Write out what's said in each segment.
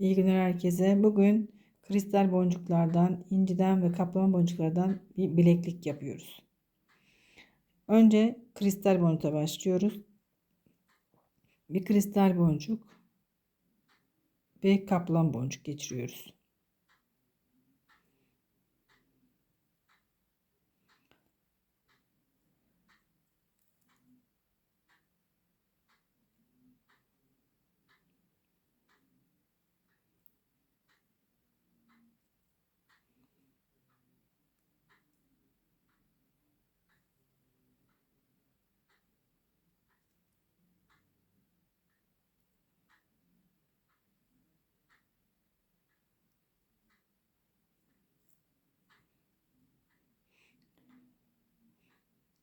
İyi günler herkese. Bugün kristal boncuklardan, inciden ve kaplama boncuklardan bir bileklik yapıyoruz. Önce kristal boncukla başlıyoruz. Bir kristal boncuk ve kaplama boncuk geçiriyoruz.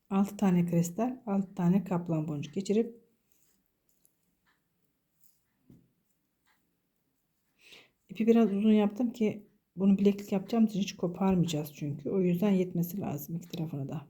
Altı tane kristal, altı tane kaplan boncuk geçirip ipi biraz uzun yaptım ki bunu bileklik yapacağım için hiç koparmayacağız çünkü. O yüzden yetmesi lazım iki tarafına da.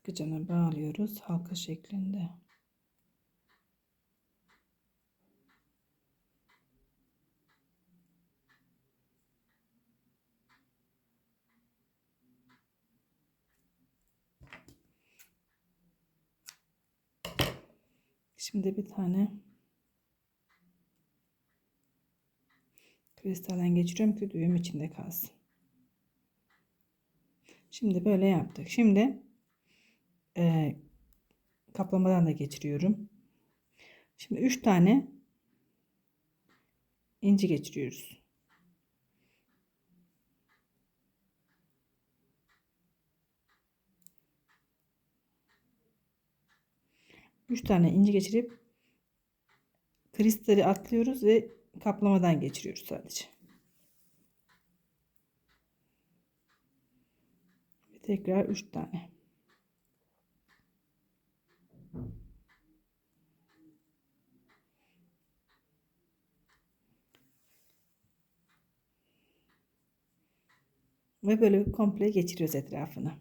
Sıkıcana bağlıyoruz halka şeklinde. Şimdi bir tane kristalden geçiriyorum ki düğüm içinde kalsın. Şimdi böyle yaptık. Şimdi e, kaplamadan da geçiriyorum. Şimdi 3 tane inci geçiriyoruz. Üç tane inci geçirip kristali atlıyoruz ve kaplamadan geçiriyoruz sadece. Ve tekrar üç tane. Ve böyle komple geçiriyoruz etrafını.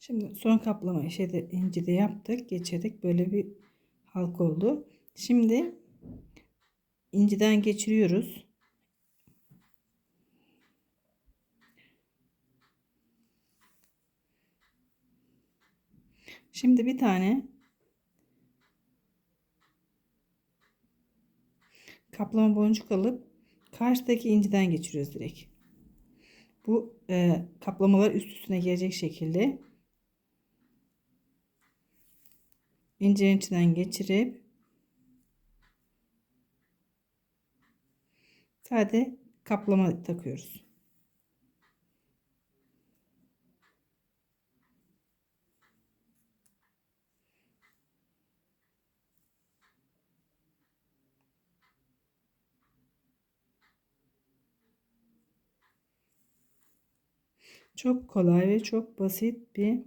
Şimdi son kaplamayı şeyde incide yaptık. Geçirdik. Böyle bir halka oldu. Şimdi inciden geçiriyoruz. Şimdi bir tane kaplama boncuk alıp karşıdaki inciden geçiriyoruz direkt. Bu e, kaplamalar üst üstüne gelecek şekilde incenin içinden geçirip sade kaplama takıyoruz. Çok kolay ve çok basit bir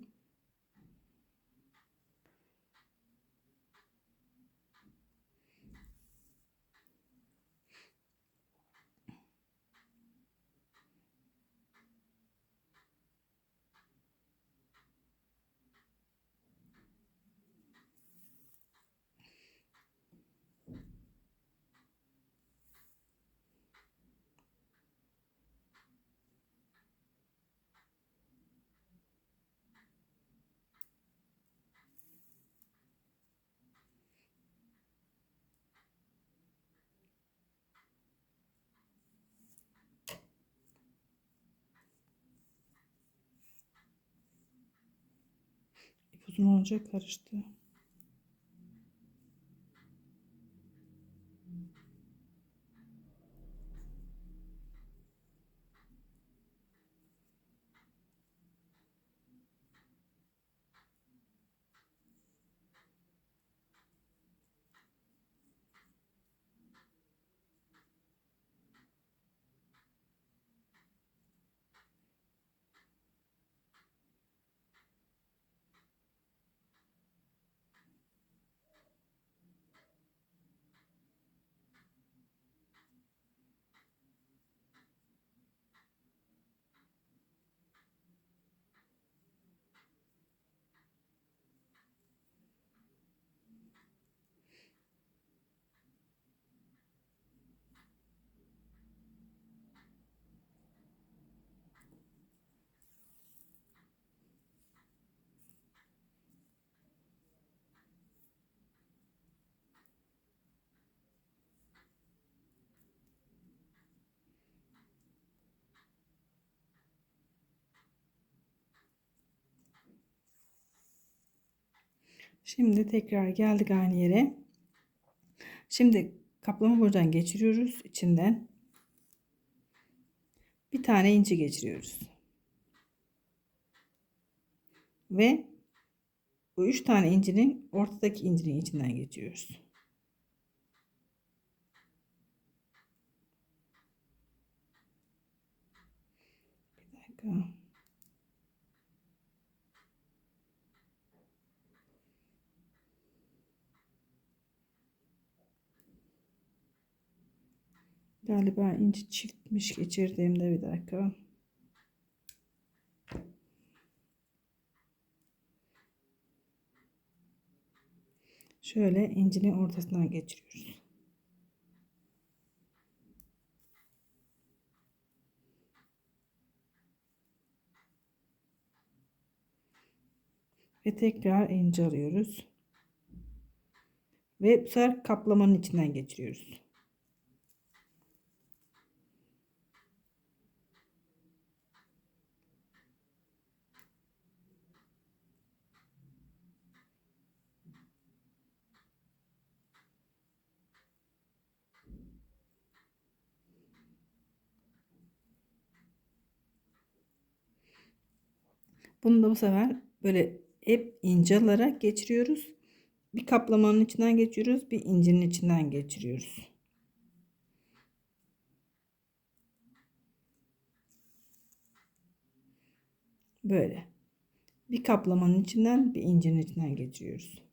uzun olacak karıştı. Şimdi tekrar geldik aynı yere. Şimdi kaplama boncuğundan geçiriyoruz içinden. Bir tane inci geçiriyoruz. Ve bu üç tane incinin ortadaki incinin içinden geçiyoruz. Bir dakika. Galiba inci çiftmiş geçirdiğimde bir dakika. Şöyle incinin ortasından geçiriyoruz. Ve tekrar ince alıyoruz. Ve bu sefer kaplamanın içinden geçiriyoruz. Bunu da bu sefer böyle hep ince alarak geçiriyoruz. Bir kaplamanın içinden geçiyoruz. Bir incinin içinden geçiriyoruz. Böyle. Bir kaplamanın içinden bir incinin içinden geçiriyoruz.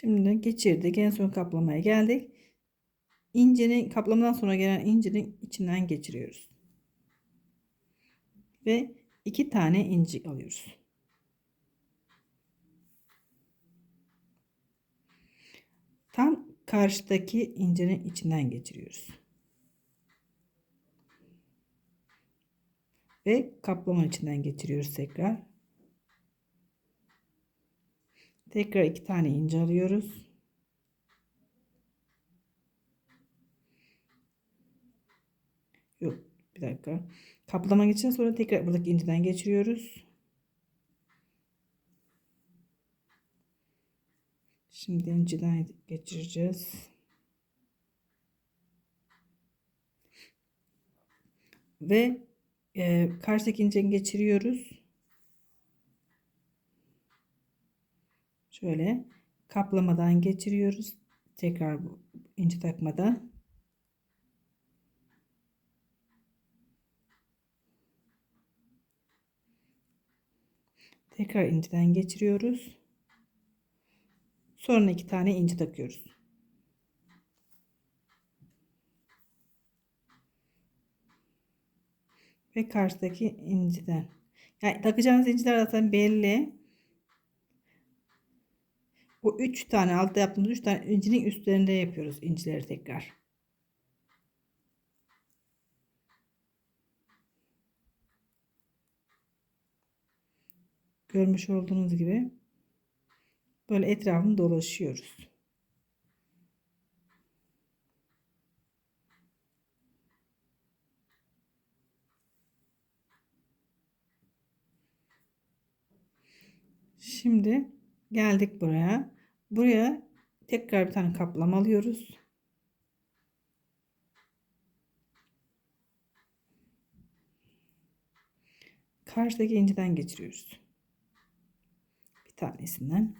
Şimdi geçirdik. En son kaplamaya geldik. İncinin kaplamadan sonra gelen incinin içinden geçiriyoruz. Ve iki tane inci alıyoruz. Tam karşıdaki incinin içinden geçiriyoruz. Ve kaplamanın içinden geçiriyoruz tekrar. Tekrar iki tane ince alıyoruz. Yok bir dakika. Kaplama için sonra tekrar buradaki inciden geçiriyoruz. Şimdi inciden geçireceğiz. Ve e, karşıdaki inciden geçiriyoruz. Şöyle kaplamadan geçiriyoruz. Tekrar bu inci takmada. Tekrar inciden geçiriyoruz. Sonra iki tane inci takıyoruz. Ve karşıdaki inciden. Yani takacağınız inciler zaten belli. Bu üç tane altta yaptığımız üç tane incinin üstlerinde yapıyoruz incileri tekrar. Görmüş olduğunuz gibi böyle etrafını dolaşıyoruz. Şimdi geldik buraya. Buraya tekrar bir tane kaplama alıyoruz. Karşıdaki inciden geçiriyoruz. Bir tanesinden.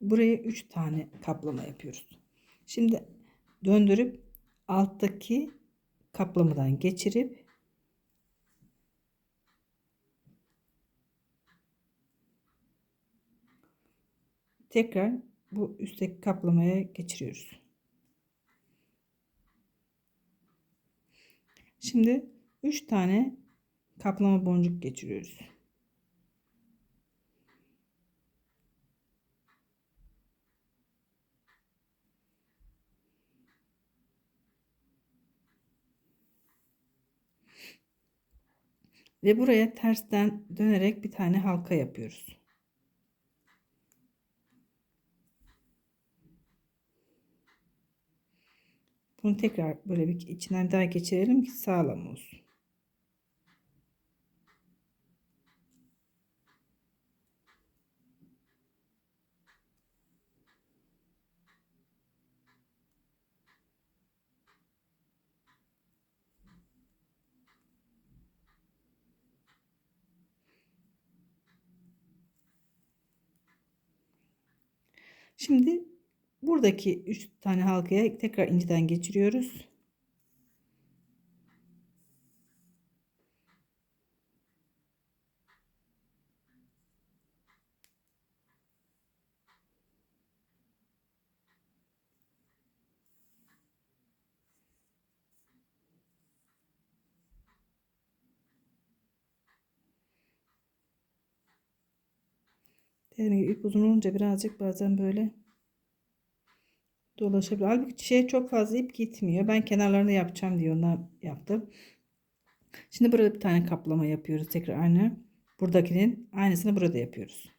Buraya 3 tane kaplama yapıyoruz. Şimdi döndürüp alttaki kaplamadan geçirip tekrar bu üstteki kaplamaya geçiriyoruz. Şimdi 3 tane kaplama boncuk geçiriyoruz. Ve buraya tersten dönerek bir tane halka yapıyoruz. Bunu tekrar böyle bir içinden daha geçirelim ki sağlam olsun. Şimdi buradaki 3 tane halkaya tekrar inciden geçiriyoruz. Dediğim gibi ip uzun olunca birazcık bazen böyle dolaşabilir. Halbuki şey çok fazla ip gitmiyor. Ben kenarlarını yapacağım diye ondan yaptım. Şimdi burada bir tane kaplama yapıyoruz. Tekrar aynı. Buradakinin aynısını burada yapıyoruz.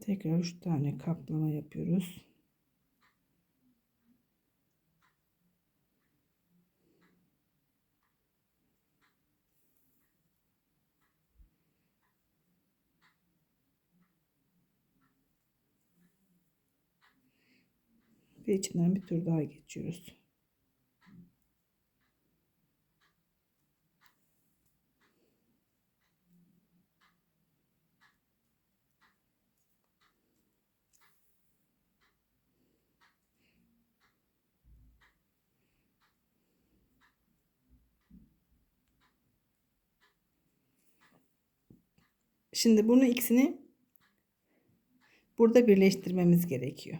Tekrar 3 tane kaplama yapıyoruz. Ve içinden bir tur daha geçiyoruz. Şimdi bunu ikisini burada birleştirmemiz gerekiyor.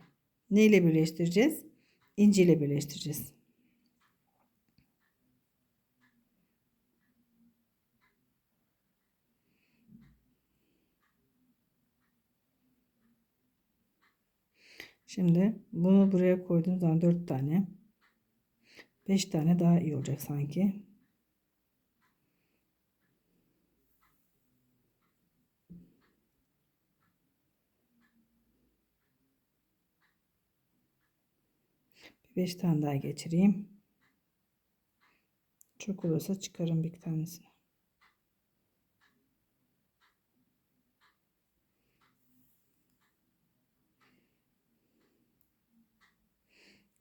Ne ile birleştireceğiz? İnci ile birleştireceğiz. Şimdi bunu buraya koyduğum zaman 4 tane 5 tane daha iyi olacak sanki. Bir 5 tane daha geçireyim. Çok olursa çıkarım bir tanesini.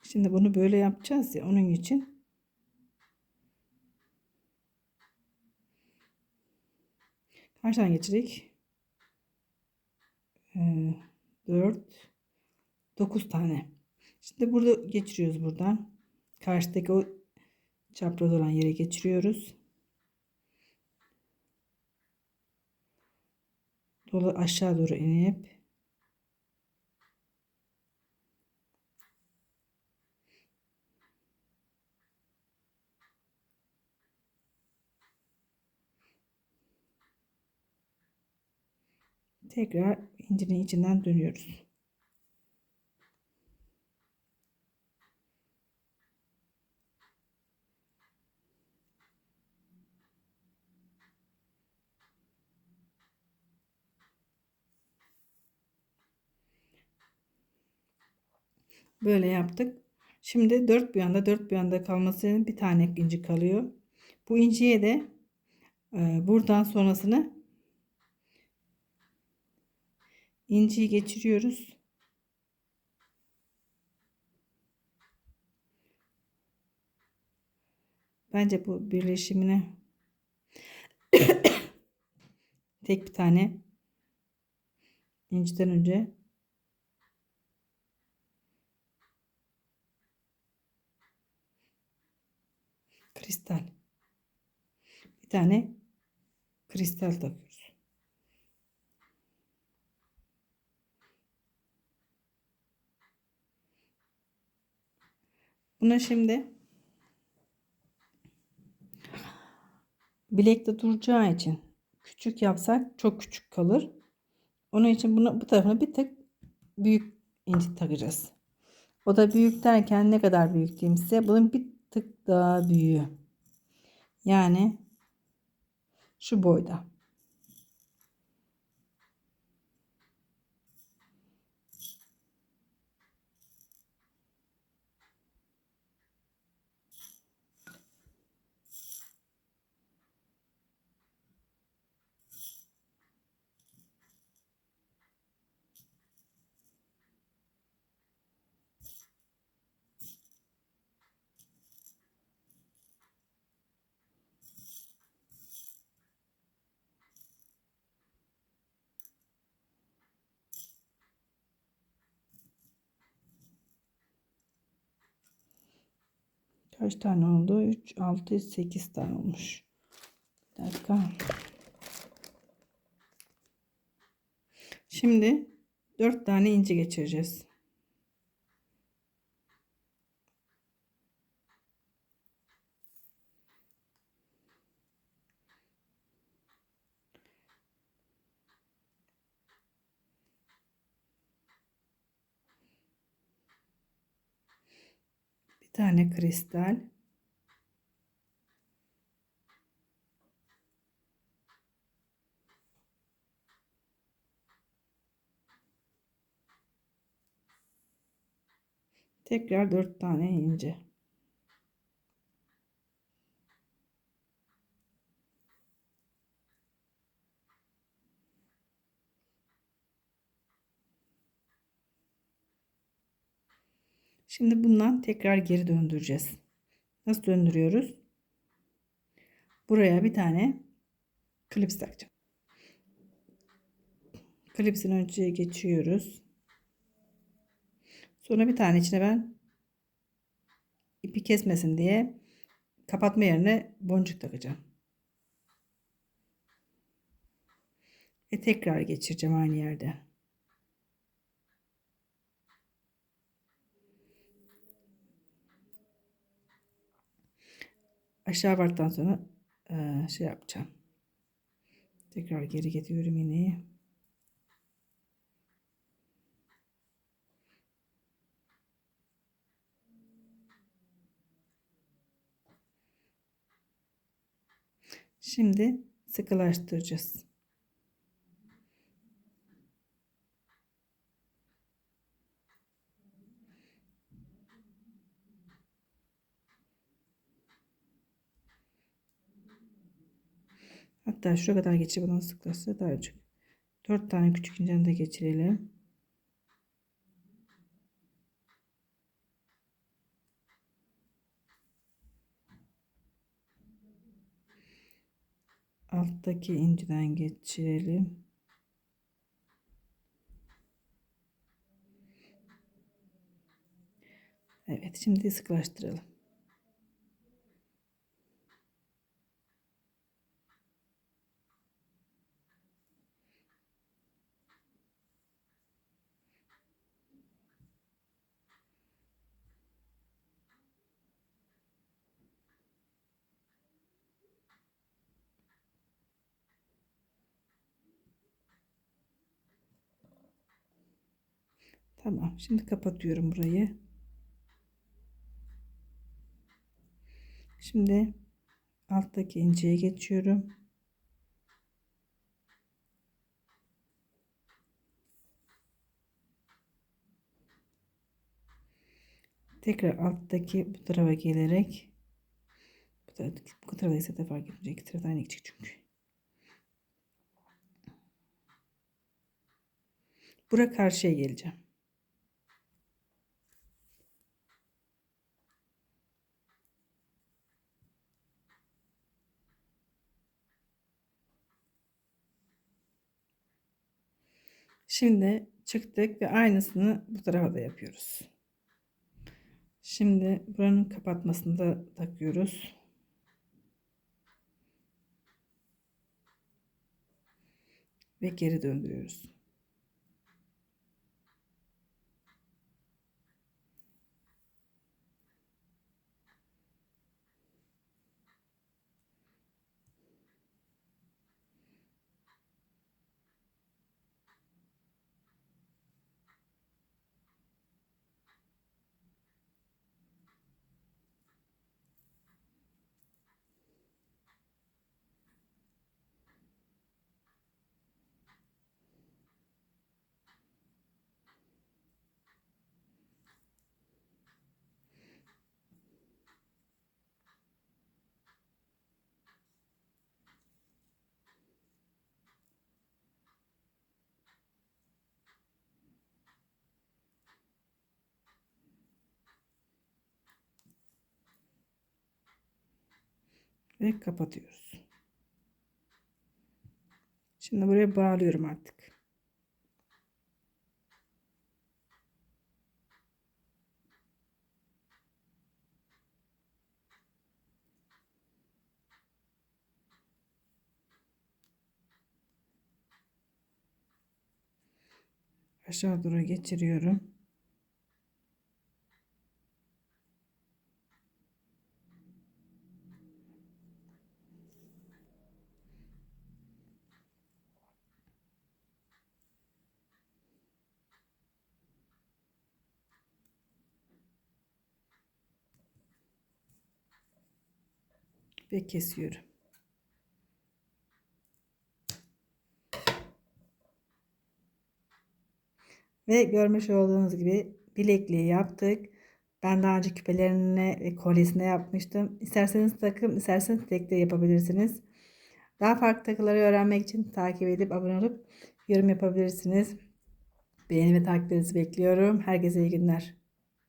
Şimdi bunu böyle yapacağız ya onun için kaç tane geçecek? Ee, 4 9 tane. Şimdi burada geçiriyoruz buradan. Karşıdaki o çapraz olan yere geçiriyoruz. Dolu aşağı doğru inip tekrar incinin içinden dönüyoruz. Böyle yaptık. Şimdi dört bir yanda dört bir yanda kalması bir tane inci kalıyor. Bu inciye de e, buradan sonrasını inciyi geçiriyoruz. Bence bu birleşimine tek bir tane inciden önce kristal bir tane kristal takıyoruz. Buna şimdi bilekte duracağı için küçük yapsak çok küçük kalır. Onun için bunu bu tarafına bir tık büyük inci takacağız. O da büyük derken ne kadar büyük diyeyim size? Bunun bir tık daha büyüğü. Yani şu boyda. Kaç tane oldu? 3, 6, 8 tane olmuş. Bir dakika. Şimdi 4 tane inci geçireceğiz. Tane kristal. Tekrar 4 tane ince. Şimdi bundan tekrar geri döndüreceğiz. Nasıl döndürüyoruz? Buraya bir tane klips takacağım. Klipsin önce geçiyoruz. Sonra bir tane içine ben ipi kesmesin diye kapatma yerine boncuk takacağım. Ve tekrar geçireceğim aynı yerde. Aşağı vardıktan sonra e, şey yapacağım. Tekrar geri getiriyorum iğneyi. Şimdi sıkılaştıracağız. Hatta şuraya kadar geçip bunu sıklaştırsa daha çok. 4 tane küçük inceni de geçirelim. alttaki inciden geçirelim. Evet şimdi sıkılaştıralım. Tamam. Şimdi kapatıyorum burayı. Şimdi alttaki inceye geçiyorum. Tekrar alttaki bu tarafa gelerek bu tarafa, bu tarafa ise de fark etmeyecek. İki taraftan aynı küçük çünkü. Bura karşıya geleceğim. Şimdi çıktık ve aynısını bu tarafa da yapıyoruz. Şimdi buranın kapatmasını da takıyoruz. Ve geri döndürüyoruz. Ve kapatıyoruz. Şimdi buraya bağlıyorum artık. Aşağı doğru geçiriyorum. Ve kesiyorum. Ve görmüş olduğunuz gibi bilekliği yaptık. Ben daha önce küpelerine ve kolyesine yapmıştım. İsterseniz takım, isterseniz tek de yapabilirsiniz. Daha farklı takıları öğrenmek için takip edip abone olup yorum yapabilirsiniz. Beğeni ve takiplerinizi bekliyorum. Herkese iyi günler.